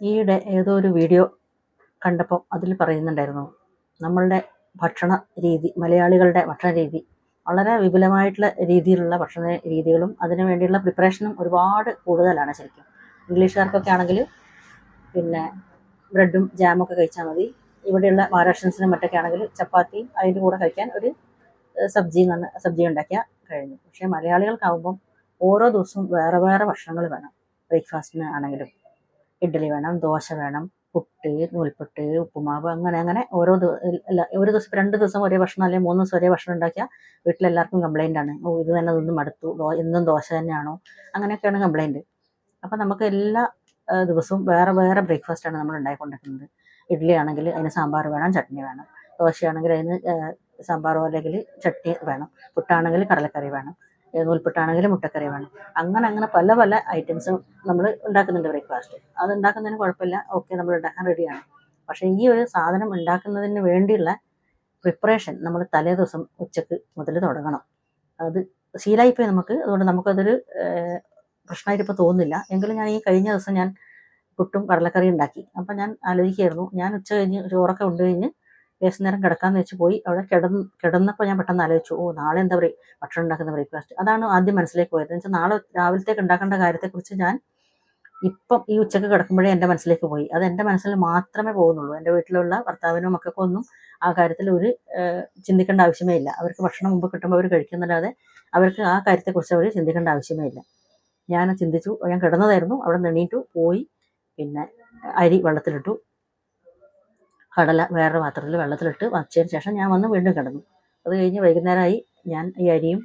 ഈയിടെ ഏതോ ഒരു വീഡിയോ കണ്ടപ്പോൾ അതിൽ പറയുന്നുണ്ടായിരുന്നു നമ്മളുടെ ഭക്ഷണ രീതി മലയാളികളുടെ ഭക്ഷണ രീതി വളരെ വിപുലമായിട്ടുള്ള രീതിയിലുള്ള ഭക്ഷണ രീതികളും അതിനു വേണ്ടിയുള്ള പ്രിപ്പറേഷനും ഒരുപാട് കൂടുതലാണ് ശരിക്കും. ഇംഗ്ലീഷുകാർക്കൊക്കെ ആണെങ്കിൽ പിന്നെ ബ്രെഡും ജാമൊക്കെ കഴിച്ചാൽ മതി. ഇവിടെയുള്ള മഹാരാഷ്ട്രൻസിനും മറ്റൊക്കെ ആണെങ്കിൽ ചപ്പാത്തിയും അതിന്റെ കൂടെ കഴിക്കാൻ ഒരു സബ്ജി നന്ന സബ്ജി ഉണ്ടാക്കിയാൽ കഴിഞ്ഞു. പക്ഷേ മലയാളികൾക്കാവുമ്പം ഓരോ ദിവസവും വേറെ വേറെ ഭക്ഷണങ്ങൾ വേണം. ബ്രേക്ക്ഫാസ്റ്റിന് ആണെങ്കിലും ഇഡ്ഡലി വേണം ദോശ വേണം പുട്ട് നൂൽപുട്ട് ഉപ്പുമാവ് അങ്ങനെ അങ്ങനെ ഓരോ ഒരു ദിവസം രണ്ട് ദിവസം ഒരേ ഭക്ഷണം അല്ലെങ്കിൽ മൂന്ന് ദിവസം ഒരേ ഭക്ഷണം ഉണ്ടാക്കിയാൽ വീട്ടിലെല്ലാവർക്കും കംപ്ലൈന്റ് ആണ്. ഓ ഇത് തന്നെ ഇതൊന്നും മടുത്തു എന്നും ദോശ തന്നെയാണോ? അങ്ങനെയൊക്കെയാണ് കംപ്ലൈന്റ് അപ്പം നമുക്ക് എല്ലാ ദിവസവും വേറെ വേറെ ബ്രേക്ക്ഫാസ്റ്റാണ് നമ്മൾ ഉണ്ടായിക്കൊണ്ടിരിക്കുന്നത്. ഇഡ്ഡലി ആണെങ്കിൽ അതിന് സാമ്പാർ വേണം ചട്നി വേണം. ദോശയാണെങ്കിൽ അതിന് സാമ്പാറോ അല്ലെങ്കിൽ ചട്നി വേണം. പുട്ടാണെങ്കിൽ കടലക്കറി വേണം. ഏ, നൂൽപുട്ടാണെങ്കിൽ മുട്ടക്കറി വേണം അങ്ങനെ അങ്ങനെ പല പല ഐറ്റംസും നമ്മൾ ഉണ്ടാക്കുന്നുണ്ട് ബ്രേക്ക്ഫാസ്റ്റ് അത് ഉണ്ടാക്കുന്നതിന് കുഴപ്പമില്ല. ഓക്കെ നമ്മൾ ഉണ്ടാക്കാൻ റെഡിയാണ് പക്ഷേ ഈ ഒരു സാധനം ഉണ്ടാക്കുന്നതിന് വേണ്ടിയുള്ള പ്രിപ്പറേഷൻ നമ്മൾ തലേ ദിവസം ഉച്ചയ്ക്ക് മുതൽ തുടങ്ങണം. അത് ശീലായിപ്പോയി നമുക്ക്. അതുകൊണ്ട് നമുക്കതൊരു പ്രശ്നമായിട്ട് ഇപ്പോൾ തോന്നുന്നില്ല. എങ്കിലും ഞാൻ ഈ കഴിഞ്ഞ ദിവസം ഞാൻ പുട്ടും കടലക്കറിയും ഉണ്ടാക്കി. അപ്പം ഞാൻ ആലോചിക്കുകയായിരുന്നു. ഞാൻ ഉച്ച കഴിഞ്ഞ് ചോറൊക്കെ ഉണ്ട് കഴിഞ്ഞ് നേരം കിടക്കാന്ന് വെച്ച് പോയി. അവിടെ കിടന്ന് കിടന്നപ്പോൾ ഞാൻ പെട്ടെന്ന് ആലോചിച്ചു ഓ നാളെ എന്താ പറയുക ഭക്ഷണം ഉണ്ടാക്കുന്ന ബ്രേക്ക്ഫാസ്റ്റ്. അതാണ് ആദ്യം മനസ്സിലേക്ക് പോയത്. എന്ന് നാളെ രാവിലത്തേക്ക് ഉണ്ടാക്കേണ്ട കാര്യത്തെക്കുറിച്ച് ഞാൻ ഇപ്പം ഈ ഉച്ചയ്ക്ക് കിടക്കുമ്പോഴേ എന്റെ മനസ്സിലേക്ക് പോയി. അത് എന്റെ മനസ്സിൽ മാത്രമേ പോകുന്നുള്ളൂ. എന്റെ വീട്ടിലുള്ള ഭർത്താവിനും മക്കൾക്കും ഒന്നും ആ കാര്യത്തിൽ ഒരു ചിന്തിക്കേണ്ട ആവശ്യമേ ഇല്ല. അവർക്ക് ഭക്ഷണം മുമ്പ് കിട്ടുമ്പോൾ അവർ കഴിക്കുന്നല്ലാതെ അവർക്ക് ആ കാര്യത്തെക്കുറിച്ച് അവർ ചിന്തിക്കേണ്ട ആവശ്യമേ ഇല്ല. ഞാൻ ചിന്തിച്ചു ഞാൻ കിടന്നതായിരുന്നു. അവിടെ നിന്ന് എണീറ്റു പോയി. പിന്നെ അരി വെള്ളത്തിലിട്ടു. കടല വേറൊരു പാത്രത്തിൽ വെള്ളത്തിലിട്ട് വച്ചതിന് ശേഷം ഞാൻ വന്ന് വീണ്ടും കിടന്നു. അത് കഴിഞ്ഞ് വൈകുന്നേരമായി ഞാൻ ഈ അരിയും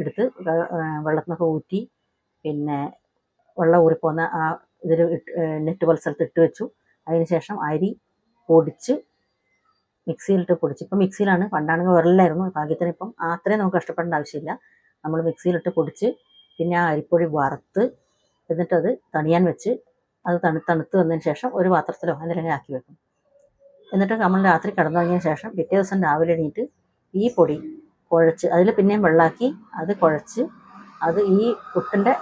എടുത്ത് വെള്ളത്തിനൊക്കെ ഊറ്റി പിന്നെ വെള്ളം ഊറിപ്പോകുന്ന ആ ഇതിൽ നെറ്റ് പോലെ സ്ഥലത്ത് ഇട്ട് വെച്ചു. അതിന് ശേഷം അരി പൊടിച്ച് മിക്സിയിലിട്ട് പൊടിച്ച് ഇപ്പം മിക്സിയിലാണ് പണ്ടാണെങ്കിൽ വിരലിലായിരുന്നു ഭാഗ്യത്തിന് ഇപ്പം അത്രയും നമുക്ക് കഷ്ടപ്പെടേണ്ട ആവശ്യമില്ല. നമ്മൾ മിക്സിയിലിട്ട് പൊടിച്ച് പിന്നെ ആ അരിപ്പൊടി വറുത്ത് എന്നിട്ടത് തണിയാൻ വെച്ച് അത് തണു തണുത്ത് വന്നതിന് ശേഷം ഒരു പാത്രത്തിലോ എന്തെങ്കിലും ആക്കി വെക്കും. എന്നിട്ട് നമ്മൾ രാത്രി കിടന്നുറങ്ങിയ ശേഷം പിറ്റേ ദിവസം രാവിലെ എണീറ്റ് ഈ പൊടി കുഴച്ച് അതിൽ പിന്നെയും വെള്ളാക്കി അത് കുഴച്ച് അത് ഈ പുട്ടിന്റെ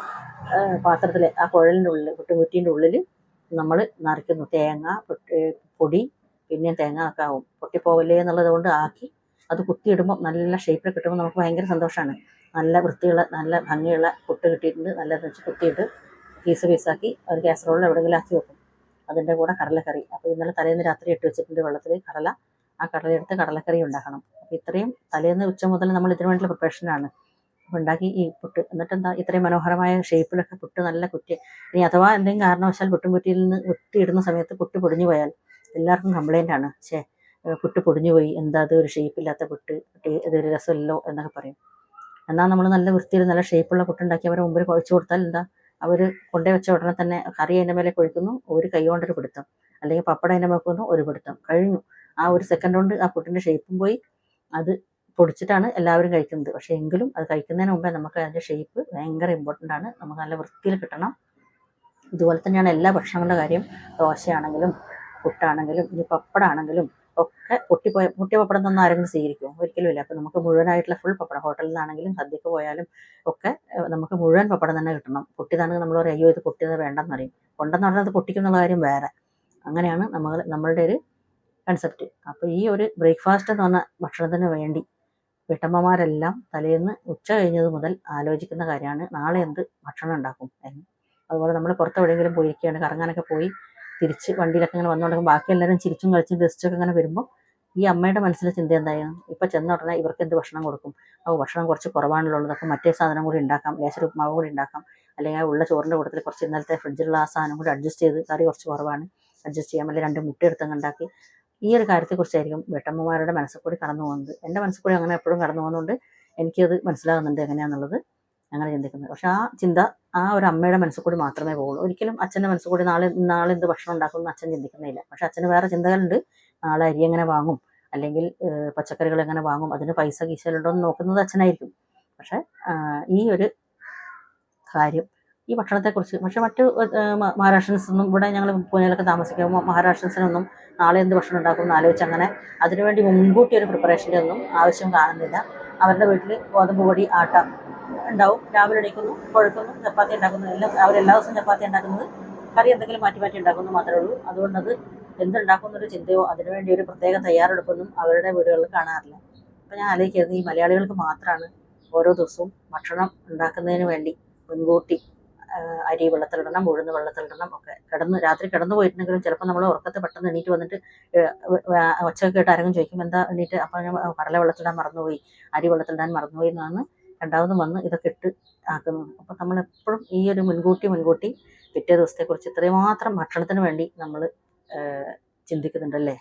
പാത്രത്തിൽ ആ കുഴലിന്റെ ഉള്ളിൽ പുട്ടുകുറ്റീന്റെ ഉള്ളിൽ നമ്മൾ നിറയ്ക്കുന്നു തേങ്ങ പൊടി പിന്നെ തേങ്ങ ഒക്കെ ആവും. പൊട്ടിപ്പോവല്ലേ എന്നുള്ളത് കൊണ്ട് ആക്കി അത് കുത്തിയിടുമ്പോൾ നല്ല ഷേപ്പിൽ കിട്ടുമ്പോൾ നമുക്ക് ഭയങ്കര സന്തോഷമാണ് നല്ല വൃത്തിയുള്ള നല്ല ഭംഗിയുള്ള പുട്ട് കിട്ടിയിട്ടുണ്ട്. നല്ല വെച്ച് കുത്തിയിട്ട് പീസ് പീസാക്കി ഒരു കാസറോളിൽ എവിടെയെങ്കിലും ആക്കി വെക്കും. അതിന്റെ കൂടെ കടലക്കറി. അപ്പോൾ ഇന്നലെ തലേന്ന് രാത്രി ഇട്ട് വെച്ചിട്ടുണ്ട് വെള്ളത്തിൽ കടല. ആ കടലെടുത്ത് കടലക്കറി ഉണ്ടാക്കണം. അപ്പോൾ ഇത്രയും തലേന്ന് ഉച്ച മുതൽ നമ്മൾ ഇതിനു വേണ്ടിയുള്ള പ്രിപ്പറേഷനാണ് ഉണ്ടാക്കി ഈ പുട്ട്. എന്നിട്ട് എന്താ ഇത്രയും മനോഹരമായ ഷേപ്പിലൊക്കെ പുട്ട് നല്ല കുറ്റി. ഇനി അഥവാ എന്തെങ്കിലും കാരണവശാൽ പുട്ടും കുറ്റിയിൽ നിന്ന് കുത്തിയിടുന്ന സമയത്ത് പുട്ട് പൊടിഞ്ഞു പോയാൽ എല്ലാവർക്കും കംപ്ലൈന്റ് ആണ്. ഛേ പുട്ട് പൊടിഞ്ഞു പോയി. എന്താ അത് ഒരു ഷേപ്പില്ലാത്ത പുട്ട്? ഇതൊരു രസമല്ലോ എന്നൊക്കെ പറയും. എന്നാൽ നമ്മൾ നല്ല വൃത്തിയിൽ നല്ല ഷേപ്പുള്ള പുട്ടുണ്ടാക്കി അവരെ മുമ്പിൽ കുഴച്ച് കൊടുത്താൽ എന്താ? അവർ കൊണ്ടേ വെച്ച ഉടനെ തന്നെ കറി അതിന്റെ മേലെ കൊഴിക്കുന്നു ഒരു കൈ കൊണ്ടൊരു പിടുത്തം. അല്ലെങ്കിൽ പപ്പടം അതിന്റെ മേൽക്കുന്നു ഒരു പിടുത്തം. കഴിഞ്ഞു. ആ ഒരു സെക്കൻഡ് കൊണ്ട് ആ പുട്ടിന്റെ ഷേപ്പും പോയി. അത് പൊടിച്ചിട്ടാണ് എല്ലാവരും കഴിക്കുന്നത്. പക്ഷേ എങ്കിലും അത് കഴിക്കുന്നതിന് മുമ്പേ നമുക്ക് അതിന്റെ ഷേപ്പ് ഭയങ്കര ഇമ്പോർട്ടന്റ് ആണ്. നമുക്ക് നല്ല വൃത്തിയിൽ കിട്ടണം. ഇതുപോലെ തന്നെയാണ് എല്ലാ ഭക്ഷണങ്ങളുടെ കാര്യം. ദോശയാണെങ്കിലും പുട്ടാണെങ്കിലും ഇനി പപ്പടാണെങ്കിലും ഒക്കെ പൊട്ടിപ്പോയ പൊട്ടിയ പപ്പടം തന്നെ ആരെങ്കിലും സ്വീകരിക്കുമോ ഒരിക്കലും ഇല്ല. അപ്പോൾ നമുക്ക് മുഴുവനായിട്ടുള്ള ഫുൾ പപ്പടം. ഹോട്ടലിൽ നിന്നാണെങ്കിലും സദ്യക്ക് പോയാലും ഒക്കെ നമുക്ക് മുഴുവൻ പപ്പടം തന്നെ കിട്ടണം. പൊട്ടിയതാണെങ്കിൽ നമ്മൾ പറയും അയ്യോ ഇത് പൊട്ടിയത് വേണ്ടെന്ന് പറയും. കൊണ്ടെന്ന് പറഞ്ഞാൽ അത് പൊട്ടിക്കുന്നുള്ള കാര്യം വേറെ. അങ്ങനെയാണ് നമ്മൾ നമ്മളുടെ ഒരു കൺസെപ്റ്റ് അപ്പോൾ ഈ ഒരു ബ്രേക്ക്ഫാസ്റ്റ് എന്ന് പറഞ്ഞ ഭക്ഷണത്തിന് വേണ്ടി വീട്ടമ്മമാരെല്ലാം തലേന്ന് ഉച്ച കഴിഞ്ഞത് മുതൽ ആലോചിക്കുന്ന കാര്യമാണ് നാളെ എന്ത് ഭക്ഷണം ഉണ്ടാക്കും അതുപോലെ നമ്മൾ പുറത്ത് എവിടെയെങ്കിലും പോയിരിക്കുകയാണ് കറങ്ങാനൊക്കെ പോയി തിരിച്ച് വണ്ടിയിലൊക്കെ ഇങ്ങനെ വന്നുകൊണ്ടിരിക്കും ബാക്കി എല്ലാവരും ചിരിച്ചും കളിച്ചും ഗസ്റ്റൊക്കെ ഇങ്ങനെ വരുമ്പോൾ ഈ അമ്മയുടെ മനസ്സിലെ ചിന്ത എന്തായിരുന്നു ഇപ്പം ചെന്ന ഉടനെ ഇവർക്ക് എന്ത് ഭക്ഷണം കൊടുക്കും? അപ്പോൾ ഭക്ഷണം കുറച്ച് കുറവാണല്ലോ അപ്പോൾ മറ്റേ സാധനം കൂടി ഉണ്ടാക്കാം. ലേശം ഉപ്മാവ് കൂടി ഉണ്ടാക്കാം. അല്ലെങ്കിൽ ആ ഉള്ള ചോറിന്റെ കൂട്ടത്തിൽ കുറച്ച് ഇന്നലത്തെ ഫ്രിഡ്ജിലുള്ള ആ സാധനം കൂടി അഡ്ജസ്റ്റ് ചെയ്ത് കറി കുറച്ച് കുറവാണ്. അഡ്ജസ്റ്റ് ചെയ്യാം അല്ലെങ്കിൽ രണ്ട് മുട്ട എടുത്തങ്ങ് ഉണ്ടാക്കി. ഈ ഒരു കാര്യത്തെക്കുറിച്ചായിരിക്കും വീട്ടമ്മമാരുടെ മനസ്സിൽ കൂടി കടന്നു പോകുന്നത്. എന്റെ മനസ്സിൽ കൂടി അങ്ങനെ എപ്പോഴും കടന്നു പോകുന്നതുകൊണ്ട് എനിക്കത് മനസ്സിലാകുന്നുണ്ട് എങ്ങനെയാണെന്നുള്ളത് അങ്ങനെ ചിന്തിക്കുന്നത്. പക്ഷെ ആ ചിന്ത ആ ഒരു അമ്മയുടെ മനസ്സിൽ കൂടി മാത്രമേ പോകുള്ളൂ. ഒരിക്കലും അച്ഛന്റെ മനസ്സിൽ കൂടി നാളെ നാളെ എന്ത് ഭക്ഷണം ഉണ്ടാക്കും എന്ന് അച്ഛൻ ചിന്തിക്കുന്നില്ല. പക്ഷെ അച്ഛന് വേറെ ചിന്തകളുണ്ട്. നാളെ അരി എങ്ങനെ വാങ്ങും? അല്ലെങ്കിൽ പച്ചക്കറികൾ എങ്ങനെ വാങ്ങും? അതിന് പൈസ കീശയിലുണ്ടോ എന്ന് നോക്കുന്നത് അച്ഛനായിരിക്കും. പക്ഷെ ഈ ഒരു കാര്യം ഈ ഭക്ഷണത്തെക്കുറിച്ച് പക്ഷെ മറ്റ് മഹാരാഷ്ട്രൻസ് ഒന്നും ഇവിടെ ഞങ്ങൾ പൂനെയിലൊക്കെ താമസിക്കുമ്പോൾ മഹാരാഷ്ട്രൻസിനൊന്നും നാളെ എന്ത് ഭക്ഷണം ഉണ്ടാക്കും എന്ന് ആലോചിച്ച് അങ്ങനെ അതിനുവേണ്ടി മുൻകൂട്ടി ഒരു പ്രിപ്പറേഷന്റെ ഒന്നും ആവശ്യം കാണുന്നില്ല. അവരുടെ വീട്ടിൽ ഗോതമ്പ് പൊടി ആട്ട ഉണ്ടാവും. രാവിലെ എണീക്കുന്നു കുഴക്കുന്നു ചപ്പാത്തി ഉണ്ടാക്കുന്നു എല്ലാം എല്ലാ ദിവസവും ചപ്പാത്തി ഉണ്ടാക്കുന്നത് കറി എന്തെങ്കിലും മാറ്റി മാറ്റി ഉണ്ടാക്കുന്നു മാത്രമേ ഉള്ളൂ. അതുകൊണ്ടത് എന്തുണ്ടാക്കുന്നൊരു ചിന്തയോ അതിനുവേണ്ടി ഒരു പ്രത്യേക തയ്യാറെടുപ്പൊന്നും അവരുടെ വീടുകളിൽ കാണാറില്ല. അപ്പം ഞാൻ ആലോചിക്കുന്നത് ഈ മലയാളികൾക്ക് മാത്രമാണ് ഓരോ ദിവസവും ഭക്ഷണം ഉണ്ടാക്കുന്നതിന് വേണ്ടി മുൻകൂട്ടി അരി വെള്ളത്തിലിടണം ഉഴുന്ന് വെള്ളത്തിലിടണം ഒക്കെ കിടന്ന് രാത്രി കിടന്നു പോയിട്ടുണ്ടെങ്കിലും ചിലപ്പോൾ നമ്മൾ ഉറക്കത്തെ പെട്ടെന്ന് എണീറ്റ് വന്നിട്ട് ഒച്ച കേട്ട് ആരെങ്കിലും ചോദിക്കും എന്താ എണീറ്റ്? അപ്പം ഞാൻ കടല വെള്ളത്തിലിടാൻ മറന്നുപോയി അരി വെള്ളത്തിലിടാൻ മറന്നുപോയി എന്നാണ് രണ്ടാമത് വന്ന് ഇതൊക്കെ ഇട്ട് ആക്കുന്നത് അപ്പം നമ്മളെപ്പോഴും ഈ ഒരു മുൻകൂട്ടി മുൻകൂട്ടി പിറ്റേ ദിവസത്തെക്കുറിച്ച് മാത്രം ഭക്ഷണത്തിന് വേണ്ടി നമ്മൾ ചിന്തിക്കുന്നുണ്ടല്ലേ?